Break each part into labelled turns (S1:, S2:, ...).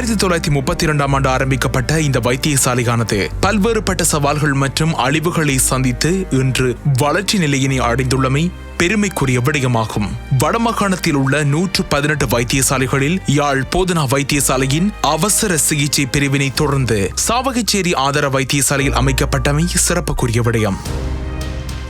S1: ஆயிரத்தி தொள்ளாயிரத்தி முப்பத்தி இரண்டாம் ஆண்டு ஆரம்பிக்கப்பட்ட இந்த வைத்தியசாலையானது பல்வேறுபட்ட சவால்கள் மற்றும் அழிவுகளை சந்தித்து இன்று வளர்ச்சி நிலையினை அடைந்துள்ளமை பெருமைக்குரிய விடயமாகும். வடமாகாணத்தில் உள்ள நூற்று பதினெட்டு வைத்தியசாலைகளில் யாழ் போதனா வைத்தியசாலையின் அவசர சிகிச்சை பிரிவினை தொடர்ந்து சாவகச்சேரி ஆதார வைத்தியசாலையில் அமைக்கப்பட்டமை சிறப்புக்குரிய விடயம்.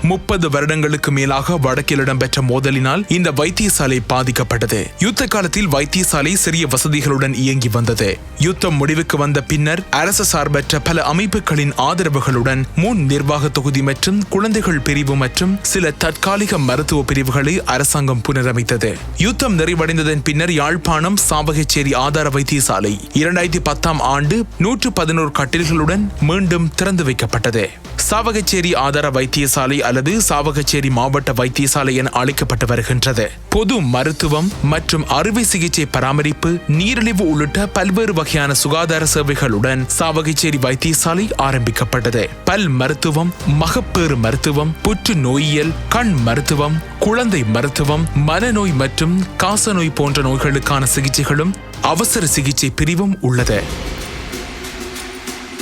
S1: முப்பது வருடங்களுக்கு மேலாக வடக்கில் இடம்பெற்ற மோதலினால் இந்த வைத்தியசாலை பாதிக்கப்பட்டது. யுத்த காலத்தில் வைத்தியசாலை சிறிய வசதிகளுடன் இயங்கி வந்தது. யுத்தம் முடிவுக்கு வந்த பின்னர் அரசு சார்பற்ற பல அமைப்புகளின் ஆதரவுகளுடன் முன் நிர்வாக தொகுதி மற்றும் குழந்தைகள் பிரிவு மற்றும் சில தற்காலிக மருத்துவ பிரிவுகளை அரசாங்கம் புனரமைத்தது. யுத்தம் நிறைவடைந்ததன் பின்னர் யாழ்ப்பாணம் சாவகச்சேரி ஆதார வைத்தியசாலை இரண்டாயிரத்தி பத்தாம் ஆண்டு நூற்று பதினோரு கட்டில்களுடன் மீண்டும் திறந்து வைக்கப்பட்டது. சாவகச்சேரி ஆதார வைத்தியசாலை அல்லது சாவகச்சேரி மாவட்ட வைத்தியசாலை என அழைக்கப்பட்டு வருகின்றது. பொது மருத்துவம் மற்றும் அறுவை சிகிச்சை பராமரிப்பு நீரிழிவு உள்ளிட்ட பல்வேறு வகையான சுகாதார சேவைகளுடன் சாவகச்சேரி வைத்தியசாலை ஆரம்பிக்கப்பட்டது. பல் மருத்துவம் மகப்பேறு மருத்துவம் புற்று நோயியல் கண் மருத்துவம் குழந்தை மருத்துவம் மனநோய் மற்றும் காசநோய் போன்ற நோய்களுக்கான சிகிச்சைகளும் அவசர சிகிச்சை பிரிவும் உள்ளது.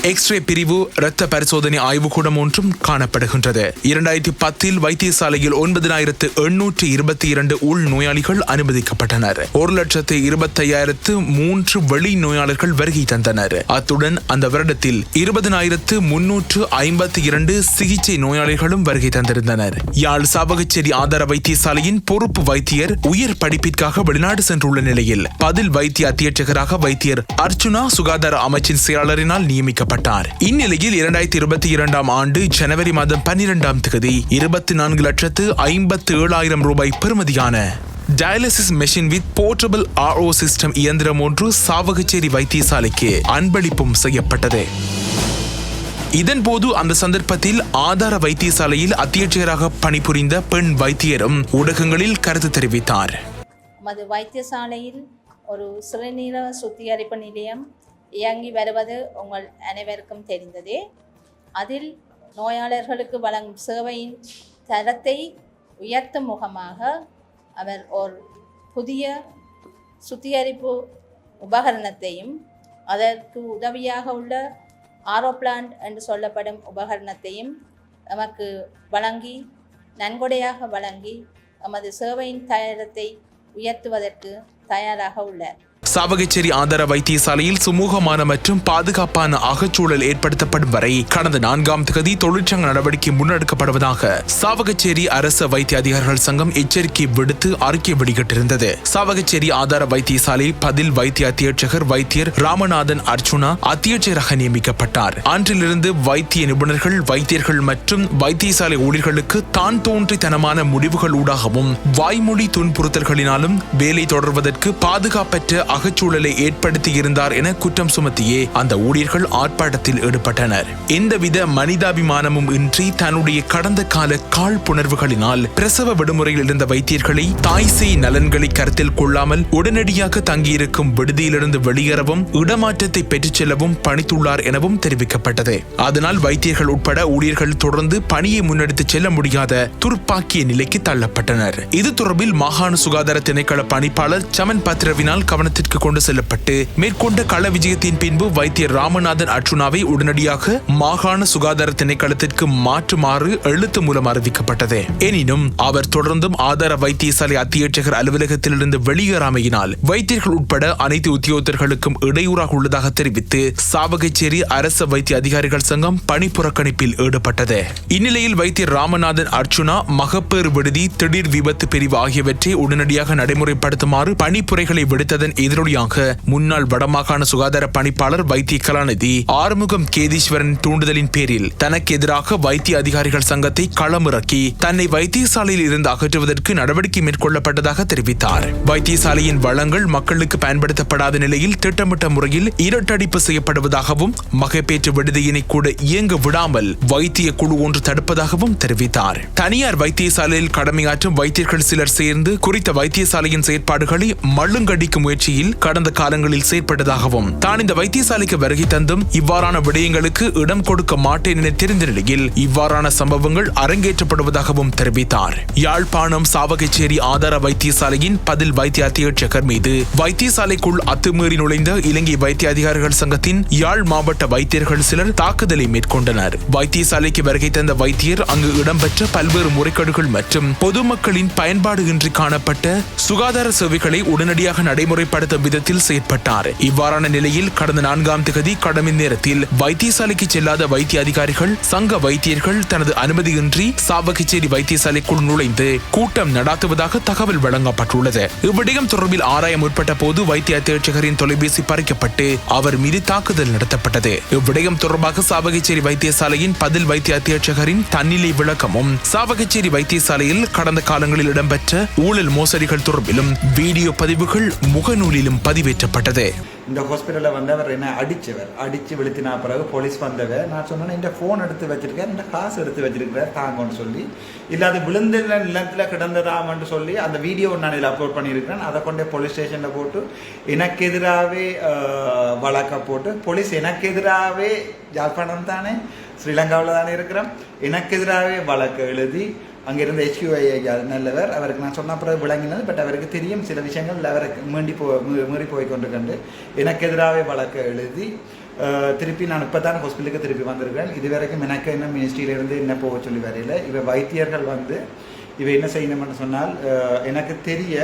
S1: எக்ஸ்ரே பிரிவு இரத்த பரிசோதனை ஆய்வுக்கூடம் ஒன்றும் காணப்படுகின்றது. இரண்டாயிரத்தி பத்தில் வைத்தியசாலையில் ஒன்பதினாயிரத்து எண்ணூற்று இருபத்தி இரண்டு உள் நோயாளிகள் அனுமதிக்கப்பட்டனர். ஒரு லட்சத்து இருபத்தையாயிரத்து மூன்று வெளி நோயாளர்கள் வருகை தந்தனர். அத்துடன் அந்த வருடத்தில் இருபதனாயிரத்து முன்னூற்று ஐம்பத்தி இரண்டு சிகிச்சை நோயாளிகளும் வருகை தந்திருந்தனர். யாழ் சாவகச்சேரி ஆதார வைத்தியசாலையின் பொறுப்பு வைத்தியர் உயர் படிப்பிற்காக வெளிநாடு சென்றுள்ள நிலையில் பதில் வைத்திய அத்தியட்சகராக வைத்தியர் அர்ச்சுனா சுகாதார அமைச்சின் செயலாளரினால் நியமிக்கப்பட்டார். இந்நிலையில் இரண்டாயிரத்தி இருபத்தி இரண்டாம் ஆண்டு ஜனவரி மாதம் பன்னிரெண்டாம் தேதி இருபத்தி நான்கு லட்சத்து ஐம்பத்து ஏழாயிரம் ரூபாய் பெறுமதியான dialysis machine with portable RO system இயந்திரம் ஒன்று சாவகச்சேரி வைத்தியசாலைக்கு அன்பளிப்பும் செய்யப்பட்டது. இதன்போது அந்த சந்தர்ப்பத்தில் ஆதார வைத்தியசாலையில் அத்தியட்சகராக பணிபுரிந்த பெண் வைத்தியரும் ஊடகங்களில் கருத்து தெரிவித்தார்.
S2: மது வைத்தியசாலையில் ஒரு சிறுநீர சுத்திகரிப்பு நிலையம் இயங்கி வருவது உங்கள் அனைவருக்கும் தெரிந்ததே. அதில் நோயாளர்களுக்கு வழங்கும் சேவையின் தரத்தை உயர்த்தும் முகமாக அவர் ஒரு புதிய சுத்திகரிப்பு உபகரணத்தையும் அதற்கு உதவியாக உள்ள ஆரோ என்று சொல்லப்படும் உபகரணத்தையும் நமக்கு வழங்கி நன்கொடையாக வழங்கி நமது சேவையின் தரத்தை உயர்த்துவதற்கு தயாராக உள்ளார்.
S1: சாவகச்சேரி ஆதார வைத்தியசாலையில் சுமூகமான மற்றும் பாதுகாப்பான அகச்சூழல் ஏற்படுத்தப்படும் வரை கடந்த நான்காம் தேதி தொழிற்சங்க நடவடிக்கை முன்னெடுக்கப்படுவதாக சாவகச்சேரி அரசு வைத்திய அதிகாரிகள் சங்கம் எச்சரிக்கை விடுத்து அறிக்கை வெளியிட்டிருந்தது. சாவகச்சேரி ஆதார வைத்தியசாலை பதில் வைத்திய அத்தியட்சகர் வைத்தியர் ராமநாதன் அர்ச்சுனா அத்தியட்சராக நியமிக்கப்பட்டார். அன்றிலிருந்து வைத்திய நிபுணர்கள் வைத்தியர்கள் மற்றும் வைத்தியசாலை ஊழியர்களுக்கு தான் தோன்றித்தனமான முடிவுகள் ஊடாகவும் வாய்மொழி துன்புறுத்தல்களினாலும் வேலை தொடர்வதற்கு பாதுகாப்பற்ற அகச்சூழலை ஏற்படுத்தி இருந்தார் என குற்றம் சுமத்தியே அந்த ஊழியர்கள் ஆர்ப்பாட்டத்தில் ஈடுபட்டனர். எந்தவித மனிதாபிமானமும் இன்றி தன்னுடைய கடந்த கால காழ்ப்புணர்வுகளினால் பிரசவ விடுமுறையில் இருந்த வைத்தியர்களை தாய்சேய் நலன்களை கருத்தில் கொள்ளாமல் உடனடியாக தங்கியிருக்கும் விடுதியிலிருந்து வெளியேறவும் இடமாற்றத்தை பெற்றுச் செல்லவும் பணித்துள்ளார் எனவும் தெரிவிக்கப்பட்டது. அதனால் வைத்தியர்கள் உட்பட ஊழியர்கள் தொடர்ந்து பணியை முன்னெடுத்துச் செல்ல முடியாத துர்ப்பாக்கிய நிலைக்கு தள்ளப்பட்டனர். இது தொடர்பில் மாகாண சுகாதார திணைக்கள பணிப்பாளர் சமன் பத்ரவினால் கவனத்திற்கு கொண்டு செல்லப்பட்டு மேற்கொண்ட கள விஜயத்தின் பின்பு வைத்தியர் ராமநாதன் அர்ச்சுனாவை உடனடியாக மாகாண சுகாதார திணைக்களத்திற்கு மாற்றுமாறு எழுத்து மூலம் அறிவிக்கப்பட்டது. எனினும் அவர் தொடர்ந்தும் ஆதார வைத்தியசாலை அத்தியட்சகர் அலுவலகத்திலிருந்து வெளியேறாமையினால் வைத்தியர்கள் உட்பட அனைத்து உத்தியோகத்தர்களுக்கும் இடையூறாக உள்ளதாக தெரிவித்து சாவகச்சேரி அரசு வைத்திய அதிகாரிகள் சங்கம் பணி புறக்கணிப்பில் ஈடுபட்டது. இந்நிலையில் வைத்தியர் ராமநாதன் அர்ச்சுனா மகப்பேறு விடுதி திடீர் விபத்து பிரிவு ஆகியவற்றை உடனடியாக நடைமுறைப்படுத்துமாறு பணிப்புரைகளை விடுத்ததன் எதிரொலியாக முன்னாள் வடமாகாண சுகாதார பணிப்பாளர் வைத்திய கலாநிதி ஆறுமுகம் கேதீஸ்வரன் தூண்டுதலின் பேரில் தனக்கு எதிராக வைத்திய அதிகாரிகள் சங்கத்தை களமிறக்கி தன்னை வைத்தியசாலையில் இருந்து அகற்றுவதற்கு நடவடிக்கை மேற்கொள்ளப்பட்டதாக தெரிவித்தார். வைத்தியசாலையின் வளங்கள் மக்களுக்கு பயன்படுத்தப்படாத நிலையில் திட்டமிட்ட முறையில் இரட்டடிப்பு செய்யப்படுவதாகவும் மகப்பேற்று விடுதியினை கூட இயங்க விடாமல் வைத்திய குழு ஒன்று தடுப்பதாகவும் தெரிவித்தார். தனியார் வைத்தியசாலையில் கடமையாற்றும் வைத்தியர்கள் சிலர் சேர்ந்து குறித்த வைத்தியசாலையின் செயற்பாடுகளை மழுங்கடிக்கும் முயற்சியில் தொடர்பில் கடந்த காலங்களில் செயற்பட்டதாகவும் தான் இந்த வைத்தியசாலைக்கு வருகை தந்தும் இவ்வாறான விடயங்களுக்கு இடம் கொடுக்க மாட்டேன் என தெரிந்த நிலையில் இவ்வாறான சம்பவங்கள் அரங்கேற்றப்படுவதாகவும் தெரிவித்தார். யாழ்ப்பாணம் சாவகச்சேரி ஆதார வைத்தியசாலையின் பதில் வைத்திய அத்தியட்சகர் மீது வைத்தியசாலைக்குள் அத்துமீறி நுழைந்த இலங்கை வைத்திய அதிகாரிகள் சங்கத்தின் யாழ் மாவட்ட வைத்தியர்கள் சிலர் தாக்குதலை மேற்கொண்டனர். வைத்தியசாலைக்கு வருகை தந்த வைத்தியர் அங்கு இடம்பெற்ற பல்வேறு முறைகேடுகள் மற்றும் பொதுமக்களின் பயன்பாடு இன்றி காணப்பட்ட சுகாதார சேவைகளை உடனடியாக நடைமுறைப்படுத்த விதத்தில் செயற்பட்டார். இவ்வாறான நிலையில் கடந்த நான்காம் திகதி கடமை நேரத்தில் வைத்தியசாலைக்கு செல்லாத வைத்திய அதிகாரிகள் சங்க வைத்தியர்கள் தனது அனுமதியின்றி சாவகச்சேரி வைத்தியசாலைக்குள் நுழைந்து கூட்டம் நடாத்துவதாக தகவல் வழங்கப்பட்டுள்ளது. இவ்விடயம் தொடர்பில் ஆராய முற்பட்ட போது வைத்திய அத்தியட்சகரின் தொலைபேசி பறிக்கப்பட்டு அவர் மீது தாக்குதல் நடத்தப்பட்டது. இவ்விடயம் தொடர்பாக சாவகச்சேரி வைத்தியசாலையின் பதில் வைத்திய அத்தியட்சகரின் தன்னிலை விளக்கமும் சாவகச்சேரி வைத்தியசாலையில் கடந்த காலங்களில் இடம்பெற்ற ஊழல் மோசடிகள் தொடர்பிலும் வீடியோ பதிவுகள் முகநூலிலும் பதிவேற்றப்பட்டது.
S3: இந்த ஹாஸ்பிட்டலில் வந்தவர் என்ன அடிச்சவர்? அடித்து வெளுத்தினா பிறகு போலீஸ் வந்தவர் நான் சொன்னேன் இந்த ஃபோன் எடுத்து வச்சிருக்கேன் இந்த காசு எடுத்து வச்சிருக்கிறார் தாங்கன்னு சொல்லி. இல்லை அது விழுந்த நிலத்தில் கிடந்ததாமன்னு சொல்லி அந்த வீடியோ நான் இதில் அப்லோட் பண்ணியிருக்கிறேன். அதை கொண்டே போலீஸ் ஸ்டேஷனில் போட்டு எனக்கு எதிராகவே வழக்க போட்டு போலீஸ் எனக்கு எதிராகவே ஜாழ்ப்பாணம் தானே ஸ்ரீலங்காவில் தானே இருக்கிறோம் எனக்கு எதிராகவே வழக்கு எழுதி அங்கே இருந்த ஹெச்யூஐ நல்லவர். அவருக்கு நான் சொன்ன பிறகு விளங்கினது பட் அவருக்கு தெரியும் சில விஷயங்கள் அவருக்கு மீண்டி போ மீறி போய் கொண்டு கண்டு எனக்கு எதிராகவே வழக்கு எழுதி திருப்பி நான் இப்போ தான் ஹாஸ்பிட்டலுக்கு திருப்பி வந்திருக்கேன் இது வரைக்கும் எனக்கு என்ன மினிஸ்ட்ரியிலேருந்து என்ன போக சொல்லி வரையில இவ வைத்தியர்கள் வந்து இவ என்ன செய்யணும்னு சொன்னால் எனக்கு தெரிய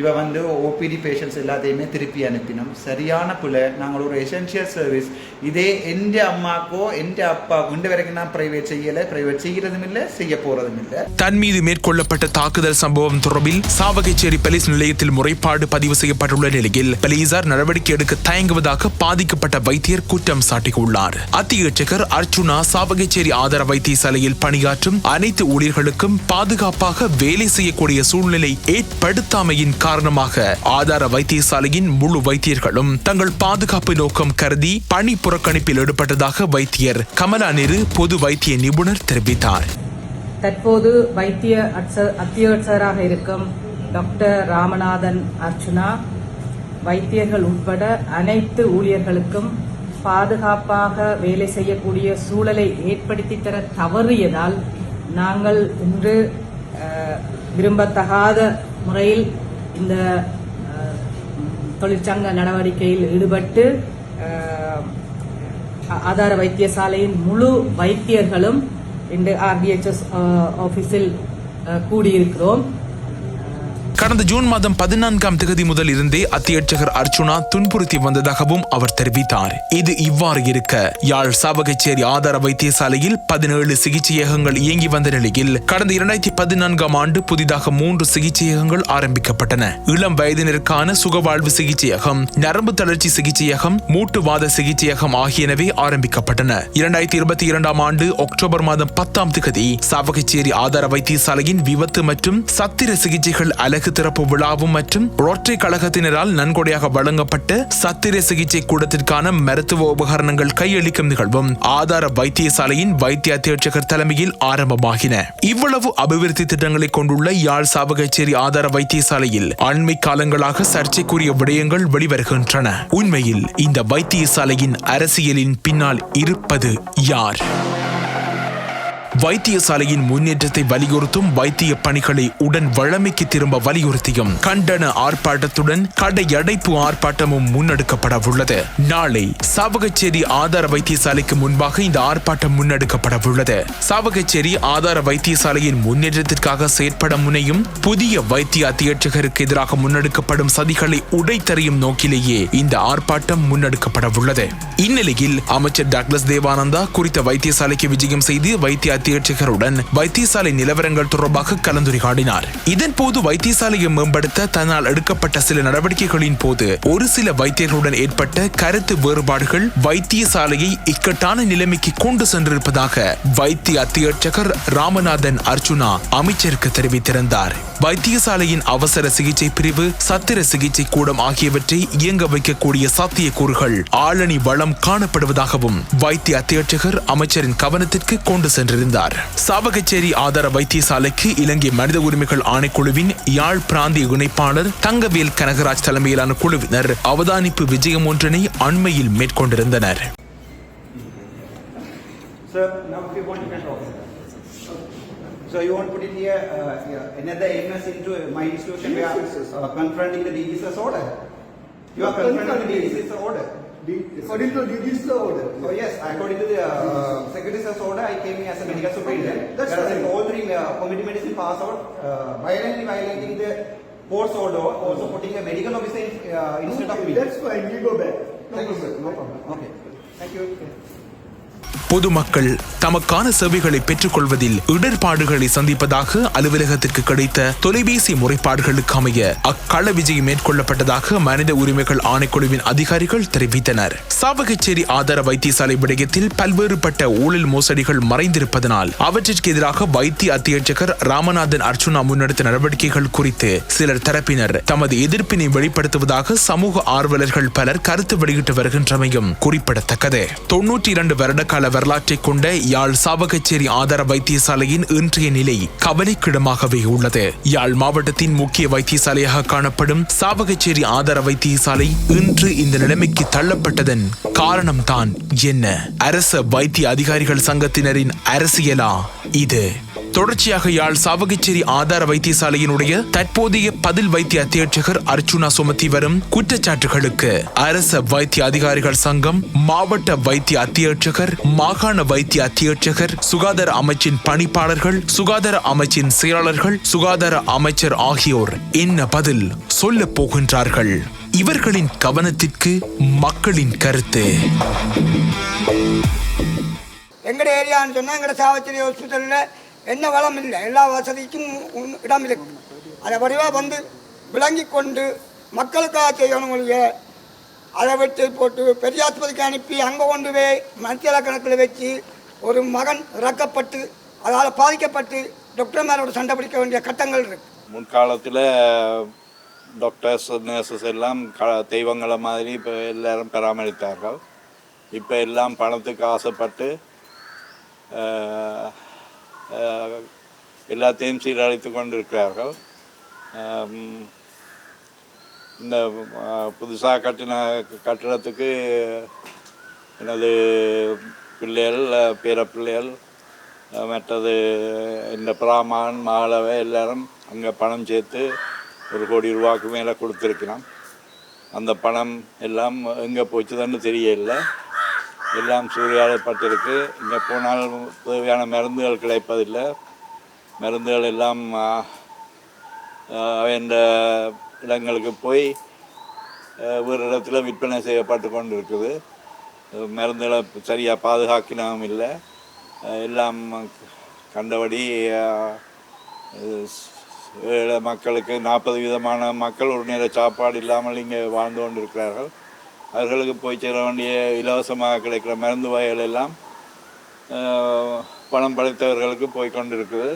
S3: இவ வந்து ஓபிடி பேஷண்ட்ஸ் எல்லாத்தையுமே திருப்பி அனுப்பினோம். சரியான பிள்ளை. நாங்கள் ஒரு எசென்ஷியல் சர்வீஸ் இதே எந்த அம்மாக்கோ எந்த அப்பாக்கோ இந்த வரைக்கும் நான் பிரைவேட் செய்யலை. பிரைவேட் செய்கிறதும் இல்லை செய்ய போறதும் இல்லை.
S1: தன் மீது மேற்கொள்ளப்பட்ட தாக்குதல் சம்பவம் தொடர்பில் சாவகைச்சேரி போலீஸ் நிலையத்தில் முறைப்பாடு பதிவு செய்யப்பட்டுள்ள நிலையில் போலீசார் நடவடிக்கை எடுக்க தயங்குவதாக பாதிக்கப்பட்ட வைத்தியர் குற்றம் சாட்டியுள்ளார். அத்தியட்சகர் அர்ச்சுனா சாவகைச்சேரி ஆதார வைத்தியசாலையில் பணியாற்றும் அனைத்து ஊழியர்களுக்கும் பாதுகாப்பாக வேலை செய்யக்கூடிய சூழ்நிலை ஏற்படுத்தாமையின் காரணமாக ஆதார வைத்தியசாலையின் முழு வைத்தியர்களும் தங்கள் பாதுகாப்பு நோக்கம் கருதி பணி புறக்கணிப்பில் ஈடுபட்டதாக வைத்தியர் கமலா நேரு பொது வைத்திய நிபுணர் தெரிவித்தார்.
S4: தற்போது வைத்திய அட்ச- இருக்கும் டாக்டர் ராமநாதன் அர்ச்சுனா வைத்தியர்கள் உட்பட அனைத்து ஊழியர்களுக்கும் பாதுகாப்பாக வேலை செய்யக்கூடிய சூழலை ஏற்படுத்தி தர தவறியதால் நாங்கள் இன்று விரும்பத்தகாத முறையில் இந்த தொழிற்சங்க நடவடிக்கையில் ஈடுபட்டு ஆதார வைத்தியசாலையின் முழு வைத்தியர்களும் இன்று ஆர்டிஎச்எஸ் ஆபீஸில் கூடியிருக்கிறோம்.
S1: கடந்த ஜூன் மாதம் பதினான்காம் தேதி முதல் இருந்தே அத்தியட்சகர் அர்ச்சுனா துன்புறுத்தி வந்ததாகவும் அவர் தெரிவித்தார். இது இவ்வாறு இருக்க யாழ் சாவகச்சேரி ஆதார வைத்தியசாலையில் பதினேழு சிகிச்சையகங்கள் இயங்கி வந்த நிலையில் கடந்த இரண்டாயிரத்தி பதினான்காம் ஆண்டு புதிதாக மூன்று சிகிச்சையகங்கள் ஆரம்பிக்கப்பட்டன. இளம் வயதினருக்கான சுகவாழ்வு சிகிச்சையகம் நரம்பு தளர்ச்சி சிகிச்சையகம் மூட்டுவாத சிகிச்சையகம் ஆகியனவே ஆரம்பிக்கப்பட்டன. இரண்டாயிரத்தி இருபத்தி இரண்டாம் ஆண்டு அக்டோபர் மாதம் பத்தாம் திகதி சாவகச்சேரி ஆதார வைத்தியசாலையின் விபத்து மற்றும் சத்திர சிகிச்சைகள் அலகு திறப்பு விழாவும் மற்றும் ரோட்டரி கழகத்தினரால் நன்கொடையாக வழங்கப்பட்ட சத்திர சிகிச்சை கூடத்திற்கான மருத்துவ உபகரணங்கள் கையளிக்கும் நிகழ்வும் ஆதார வைத்தியசாலையின் வைத்திய அத்தியட்சகர் தலைமையில் ஆரம்பமாகின. இவ்வளவு அபிவிருத்தி திட்டங்களை கொண்டுள்ள யாழ் சாவகச்சேரி ஆதார வைத்தியசாலையில் அண்மை காலங்களாக சர்ச்சைக்குரிய விடயங்கள் வெளிவருகின்றன. உண்மையில் இந்த வைத்தியசாலையின் அரசியலின் பின்னால் இருப்பது யார்? வைத்தியசாலையின் முன்னேற்றத்தை வலியுறுத்தும் வைத்திய பணிகளை உடன் வழமைக்கு திரும்ப வலியுறுத்தியும் கண்டன ஆர்ப்பாட்டத்துடன் கடையடைப்பு ஆர்ப்பாட்டமும் முன்னெடுக்கப்பட உள்ளது நாளை சாவகச்சேரி ஆதார வைத்தியசாலைக்கு முன்பாக இந்த ஆர்ப்பாட்டம் முன்னெடுக்கப்பட உள்ளது சாவகச்சேரி ஆதார வைத்தியசாலையின் முன்னேற்றத்திற்காக செயற்பட முனையும் புதிய வைத்திய அத்தியட்சகருக்கு எதிராக முன்னெடுக்கப்படும் சதிகளை உடைத்தறியும் நோக்கிலேயே இந்த ஆர்ப்பாட்டம் முன்னெடுக்கப்பட உள்ளது இந்நிலையில் அமைச்சர் டாக்லஸ் தேவானந்தா குறித்த வைத்தியசாலைக்கு விஜயம் செய்து வைத்திய அத்தியட்சகருடன் வைத்தியசாலை நிலவரங்கள் தொடர்பாக கலந்துரையாடினார். இதன் போது வைத்தியசாலையை மேம்படுத்த தன்னால் எடுக்கப்பட்ட சில நடவடிக்கைகளின் போது ஒரு சில வைத்தியர்களுடன் ஏற்பட்ட கருத்து வேறுபாடுகள் வைத்தியசாலையை இக்கட்டான நிலைமைக்கு கொண்டு சென்றிருப்பதாக வைத்திய அத்தியட்சகர் ராமநாதன் அர்ஜுனா அமைச்சருக்கு தெரிவித்திருந்தார். வைத்தியசாலையின் அவசர சிகிச்சை பிரிவு சத்திர சிகிச்சை கூடம் ஆகியவற்றை இயங்க வைக்கக்கூடிய சாத்தியக்கூறுகள் ஆளணி வளம் காணப்படுவதாகவும் வைத்திய அத்தியட்சகர் அமைச்சரின் கவனத்திற்கு கொண்டு சென்றிருந்தார். இருந்தார் சாவகச்சேரி ஆதார வைத்தியசாலைக்கு இலங்கை மனித உரிமைகள் ஆணைக்குழுவின் யாழ் பிராந்திய இணைப்பாளர் தங்கவேல் கனகராஜ் தலைமையிலான குழுவினர் அவதானிப்பு விஜயம் ஒன்றினை அண்மையில் மேற்கொண்டிருந்தனர்.
S3: So you want to put it here, uh, yeah, another illness into my institution we are uh, confronting the diseases order. You are confronting the diseases order.
S5: According to this order.
S3: Oh yes, according to the uh, secretary's order, I came here as a medical superintendent.
S5: That's
S3: Whereas
S5: fine.
S3: all three uh, community medicine pass out, uh, violently violating the court's order, also putting a medical officer in, uh, instead of me.
S5: That's fine, we go back. No
S3: Thank you, sir.
S5: problem.
S3: No problem. Okay. Thank you.
S1: பொதுமக்கள் தமக்கான சேவைகளை பெற்றுக்கொள்வதில் இடர்பாடுகளை சந்திப்பதாக அலுவலகத்திற்கு கிடைத்த தொலைபேசி முறைப்பாடுகளுக்கு அமைய அக்கள விஜயம் மேற்கொள்ளப்பட்டதாக மனித உரிமைகள் ஆணைக்குழுவின் அதிகாரிகள் தெரிவித்தனர். சாவகச்சேரி ஆதார வைத்தியசாலை விடயத்தில் பல்வேறுபட்ட ஊழல் மோசடிகள் மறைந்திருப்பதனால் அவற்றிற்கு எதிராக வைத்திய அத்தியட்சகர் ராமநாதன் அர்ச்சுனா முன்னெடுத்த நடவடிக்கைகள் குறித்து சிலர் தரப்பினர் தமது எதிர்ப்பினை வெளிப்படுத்துவதாக சமூக ஆர்வலர்கள் பலர் கருத்து வெளியிட்டு வருகின்றமையும் குறிப்பிடத்தக்கது. தொன்னூற்றி இரண்டு வருடகால வரலாற்றை கொண்ட யாழ் சாவகச்சேரி ஆதார வைத்தியசாலையின் இன்றைய நிலை கவலைக்கிடமாகவே உள்ளது. யாழ் மாவட்டத்தின் முக்கிய வைத்தியசாலையாக காணப்படும் சாவகச்சேரி ஆதார வைத்தியசாலை இன்று இந்த நிலைமைக்கு தள்ளப்பட்டதன் காரணம்தான் என்ன? அரச வைத்திய அதிகாரிகள் சங்கத்தினரின் அரசியலா? இது தொடர்ச்சியாக யாழ் சாவகச்சேரி ஆதார வைத்தியசாலையினுடைய தற்போதைய பதில் வைத்திய அத்தியட்சகர் அர்ச்சுனா சுமத்தி வரும் குற்றச்சாட்டுகளுக்கு அரச வைத்திய அதிகாரிகள் சங்கம் மாவட்ட வைத்திய அத்தியட்சகர் மா மாகாண வைத்திய அத்தியட்சகர் சுகாதார அமைச்சின் பணிப்பாளர்கள் சுகாதார அமைச்சின் செயலாளர்கள் சுகாதார அமைச்சர் ஆகியோர் என்ன பதில் சொல்ல போகின்றார்கள்? இவர்களின் கவனத்திற்கு மக்களின் கருத்து.
S6: எங்கட ஏரியான்னு சொன்னால் எங்கட சாவச்சேரி ஹாஸ்பிட்டலில் என்ன வளம் இல்லை. எல்லா வசதிக்கும் இடம் இருக்கு அதை வடிவாக வந்து விளங்கி கொண்டு மக்களுக்காக செய்யணும் ஒழிய அதை போட்டு பெரியாஸ்பத்திரிக்கு அனுப்பி அங்கே கொண்டு போய் மத்திய கணக்கில் வச்சு ஒரு மகன் இறக்கப்பட்டு அதால் பாதிக்கப்பட்டு டாக்டர் மேலோட சண்டை பிடிக்க வேண்டிய கட்டங்கள் இருக்கு.
S7: முன்காலத்தில் டாக்டர்ஸ் நர்சஸ் எல்லாம் க தெய்வங்களை மாதிரி இப்போ எல்லாரும் பராமரித்தார்கள். இப்போ எல்லாம் பணத்துக்கு ஆசைப்பட்டு எல்லாத்தையும் சீரழித்து கொண்டிருக்கிறார்கள். இருக்கிறார்கள் இந்த புதுசாக கட்டின கட்டிடத்துக்கு எனது பிள்ளைகள் பேர பிள்ளைகள் மற்றது இந்த பிராமான் மாலவை எல்லாரும் அங்கே பணம் சேர்த்து ஒரு கோடி ரூபாய்க்கு மேலே கொடுத்துருக்கலாம் அந்த பணம் எல்லாம் எங்கே போச்சுதான்னு தெரியல. எல்லாம் சூறையாடப்பட்டிருக்கு. இங்கே போனால் தேவையான மருந்துகள் கிடைப்பதில்லை. மருந்துகள் எல்லாம் இந்த இடங்களுக்கு போய் ஒரு இடத்துல விற்பனை செய்யப்பட்டு கொண்டு இருக்குது மருந்துகளை சரியாக பாதுகாக்கணும் இல்லை. எல்லாம் கண்டபடி ஏழை மக்களுக்கு நாற்பது விதமான மக்கள் ஒரு நேர சாப்பாடு இல்லாமல் இங்கே வாழ்ந்து கொண்டிருக்கிறார்கள். அவர்களுக்கு போய் சேர வேண்டிய இலவசமாக கிடைக்கிற மருந்து வகைகள் எல்லாம் பணம் படைத்தவர்களுக்கு போய் கொண்டிருக்குது.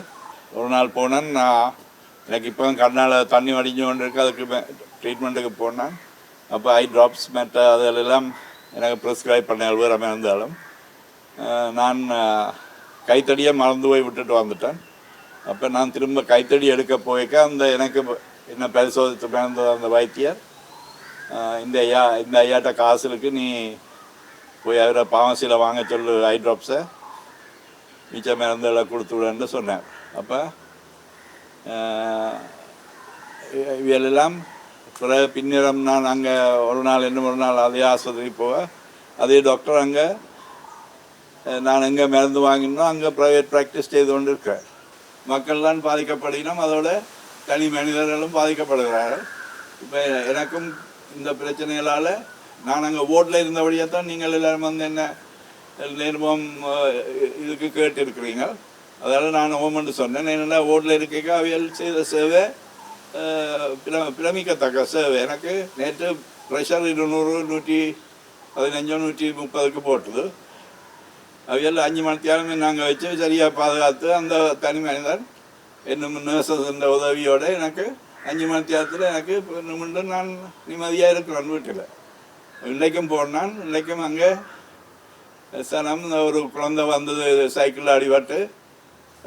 S7: ஒரு நாள் போனேன் நான் எனக்கு இப்போ கண்ணால் தண்ணி வடிஞ்சு கொண்டு இருக்கு அதுக்கு ட்ரீட்மெண்ட்டுக்கு போனேன் அப்போ ஐ ட்ராப்ஸ் மெட்ட அதெல்லாம் எனக்கு ப்ரிஸ்கிரைப் பண்ண வேறு இருந்தாலும் நான் கைத்தடியை மறந்து போய் விட்டுட்டு வந்துட்டேன். அப்போ நான் திரும்ப கைத்தடி எடுக்க போய்க்க அந்த எனக்கு என்ன பரிசோதித்து மறந்த அந்த வைத்தியர் இந்த ஐயா இந்த ஐயாட்ட காசு நீ போய் அவரை பாவசியில் வாங்க சொல்லு ஐ ட்ராப்ஸை மிச்ச மருந்துகளை கொடுத்து விடுன்னு சொன்னார். அப்போ இவையெல்லாம் பிறகு பின்னிடம் நான் அங்கே ஒரு நாள் இன்னும் ஒரு நாள் அதே ஆஸ்பத்திரிக்கு போக அதே டாக்டர் அங்கே நான் எங்கே மருந்து வாங்கினோம் அங்கே ப்ரைவேட் ப்ராக்டிஸ் செய்து கொண்டு இருக்கேன் மக்கள் தான் பாதிக்கப்படுகிறோம் அதோட தனி மனிதர்களும் பாதிக்கப்படுகிறார்கள். இப்போ எனக்கும் இந்த பிரச்சனைகளால் நான் அங்கே ஓட்டில் இருந்தபடியாக தான் நீங்கள் எல்லோரும் வந்து என்ன நிர்மம் இதுக்கு கேட்டு அதனால் அதால் நான் ஓமன்னு சொன்னேன். என்னென்னா ஓட்டில் இருக்க அவையல் செய்த சேவை பிர- பிரமிக்கத்தக்க சேவை. எனக்கு நேற்று ப்ரெஷர் இருநூறு நூற்றி பதினஞ்சோ நூற்றி முப்பதுக்கு போட்டது. அவையெல்லாம் அஞ்சு மணித்தியாலும் நாங்கள் வச்சு சரியாக பாதுகாத்து அந்த தனி மனிதன் இன்னும் நர்சஸ் உதவியோட எனக்கு அஞ்சு மணித்தியாலத்தில் எனக்கு மீண்டும் நான் நிம்மதியாக இருக்கிறேன் வீட்டில். இன்றைக்கும் போனான். இன்றைக்கும் அங்கே சனம் ஒரு குழந்தை வந்தது சைக்கிளில் அடிபட்டு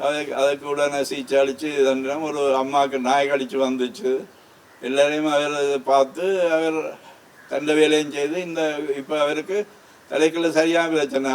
S7: அதுக்கு அதுக்கு உடனே சிகிச்சை அழித்து இதெல்லாம் ஒரு அம்மாவுக்கு நாய் கடிச்சு வந்துச்சு. எல்லாரையும் அவர் பார்த்து அவர் தண்ட வேலையும் செய்து இந்த இப்போ அவருக்கு தலைக்குள்ள சரியான பிரச்சனை